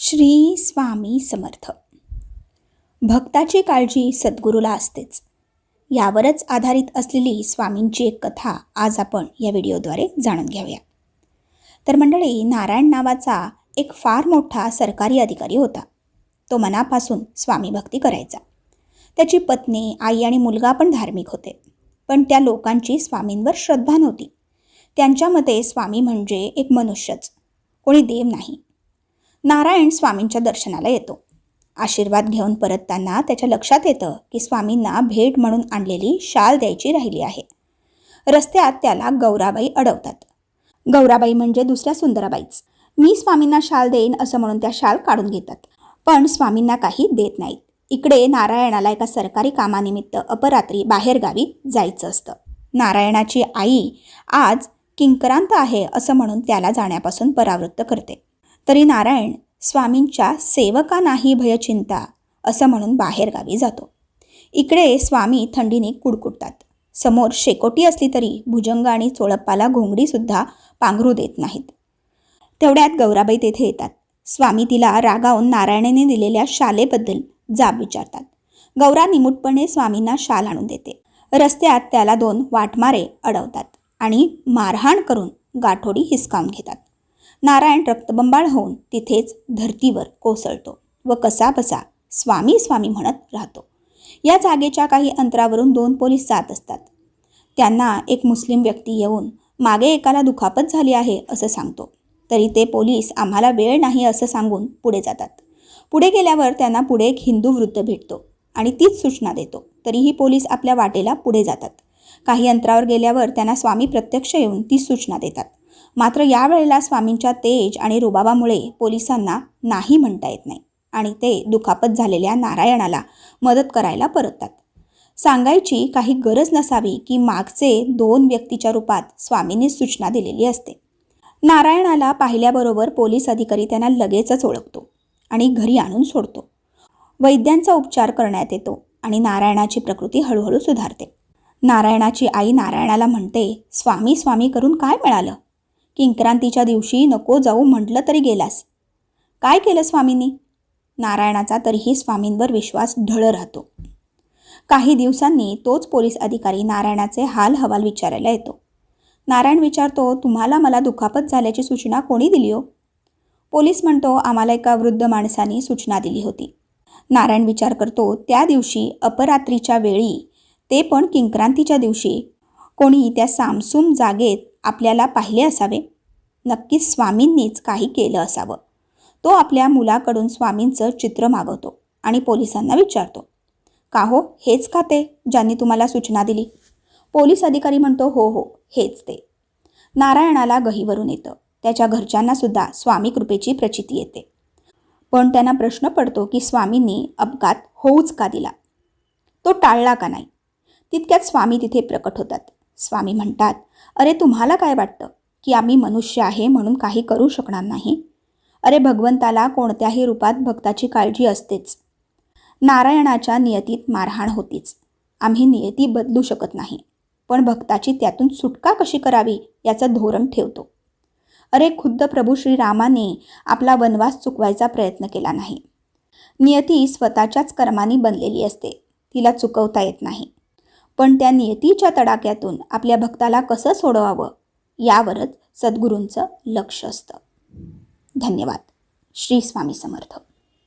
श्री स्वामी समर्थ. भक्ताची काळजी सद्गुरूला असतेच. यावरच आधारित असलेली स्वामींची एक कथा आज आपण या व्हिडिओद्वारे जाणून घेऊया. तर मंडळी नारायण नावाचा एक फार मोठा सरकारी अधिकारी होता. तो मनापासून स्वामी भक्ती करायचा. त्याची पत्नी आई आणि मुलगा पण धार्मिक होते. पण त्या लोकांची स्वामींवर श्रद्धा नव्हती. त्यांच्या मते स्वामी म्हणजे एक मनुष्यच. कोणी देव नाही. नारायण स्वामींच्या दर्शनाला येतो. आशीर्वाद घेऊन परतताना त्याच्या लक्षात येतं की स्वामींना भेट म्हणून आणलेली शाल द्यायची राहिली आहे. रस्त्यात त्याला गौराबाई अडवतात. गौराबाई म्हणजे दुसऱ्या सुंदराबाईच. मी स्वामींना शाल देईन असं म्हणून त्या शाल काढून घेतात. पण स्वामींना काही देत नाहीत. इकडे नारायणाला एका सरकारी कामानिमित्त अपरात्री बाहेरगावी जायचं असतं. नारायणाची आई आज किंकरांत आहे असं म्हणून त्याला जाण्यापासून परावृत्त करते. तरी नारायण स्वामींच्या सेवका नाही भयचिंता असं म्हणून बाहेरगावी जातो. इकडे स्वामी थंडीने कुडकुडतात. समोर शेकोटी असली तरी भुजंग आणि चोळप्पाला घोंगडीसुद्धा पांघरू देत नाहीत. तेवढ्यात गौराबाई तेथे येतात. स्वामी तिला रागावून नारायणाने दिलेल्या शालेबद्दल जाब विचारतात. गौरा निमूटपणे स्वामींना शाल आणून देते. रस्त्यात त्याला दोन वाटमारे अडवतात आणि मारहाण करून गाठोडी हिसकावून घेतात. नारायण रक्तबंबाळ होऊन तिथेच धर्तीवर कोसळतो व कसा बसा स्वामी स्वामी म्हणत राहतो. या जागेच्या काही अंतरावरून दोन पोलीस जात असतात. त्यांना एक मुस्लिम व्यक्ती येऊन मागे एकाला दुखापत झाली आहे असं सांगतो. तरी ते पोलीस आम्हाला वेळ नाही असं सांगून पुढे जातात. पुढे गेल्यावर त्यांना पुढे एक हिंदू वृद्ध भेटतो आणि तीच सूचना देतो. तरीही पोलीस आपल्या वाटेला पुढे जातात. काही अंतरावर गेल्यावर त्यांना स्वामी प्रत्यक्ष येऊन ती सूचना देतात. मात्र यावेळेला स्वामींच्या तेज आणि रुबाबामुळे पोलिसांना नाही म्हणता येत नाही आणि ते दुखापत झालेल्या नारायणाला मदत करायला परततात. सांगायची काही गरज नसावी की मागचे दोन व्यक्तीच्या रूपात स्वामींनी सूचना दिलेली असते. नारायणाला पाहिल्याबरोबर पोलीस अधिकारी त्यांना लगेचच ओळखतो आणि घरी आणून सोडतो. वैद्यांचा उपचार करण्यात येतो आणि नारायणाची प्रकृती हळूहळू सुधारते. नारायणाची आई नारायणाला म्हणते स्वामी स्वामी करून काय मिळालं? किंक्रांतीच्या दिवशी नको जाऊ म्हटलं तरी गेलास. काय केलं स्वामींनी? नारायणाचा तरीही स्वामींवर विश्वास ढळ राहतो. काही दिवसांनी तोच पोलीस अधिकारी नारायणाचे हाल हवाल विचारायला येतो. नारायण विचारतो तुम्हाला मला दुखापत झाल्याची सूचना कोणी दिली हो? पोलीस म्हणतो आम्हाला एका वृद्ध माणसाने सूचना दिली होती. नारायण विचार करतो त्या दिवशी अपरात्रीच्या वेळी ते पण किंक्रांतीच्या दिवशी कोणी त्या सामसूम जागेत आपल्याला पाहिले असावे. नक्कीच स्वामींनीच काही केलं असावं. तो आपल्या मुलाकडून स्वामींचं चित्र मागवतो आणि पोलिसांना विचारतो का हो हेच का ते ज्यांनी तुम्हाला सूचना दिली? पोलीस अधिकारी म्हणतो हो हो हेच ते. नारायणाला गहीवरून येतं. त्याच्या घरच्यांनासुद्धा स्वामी कृपेची प्रचिती येते. पण त्यांना प्रश्न पडतो की स्वामींनी अपघात होऊच का दिला? तो टाळला का नाही? तितक्यात स्वामी तिथे प्रकट होतात. स्वामी म्हणतात अरे तुम्हाला काय वाटतं की आम्ही मनुष्य आहे म्हणून काही करू शकणार नाही? अरे भगवंताला कोणत्याही रूपात भक्ताची काळजी असतेच. नारायणाच्या नियतीत मारहाण होतीच. आम्ही नियती बदलू शकत नाही. पण भक्ताची त्यातून सुटका कशी करावी याचं धोरण ठेवतो. अरे खुद्द प्रभू श्रीरामाने आपला वनवास चुकवायचा प्रयत्न केला नाही. नियती स्वतःच्याच कर्मानी बनलेली असते. तिला चुकवता येत नाही. पण त्या नियतीच्या तडाक्यातून आपल्या भक्ताला कसं सोडवावं यावरच सद्गुरूंचं लक्ष असतं. धन्यवाद. श्री स्वामी समर्थ.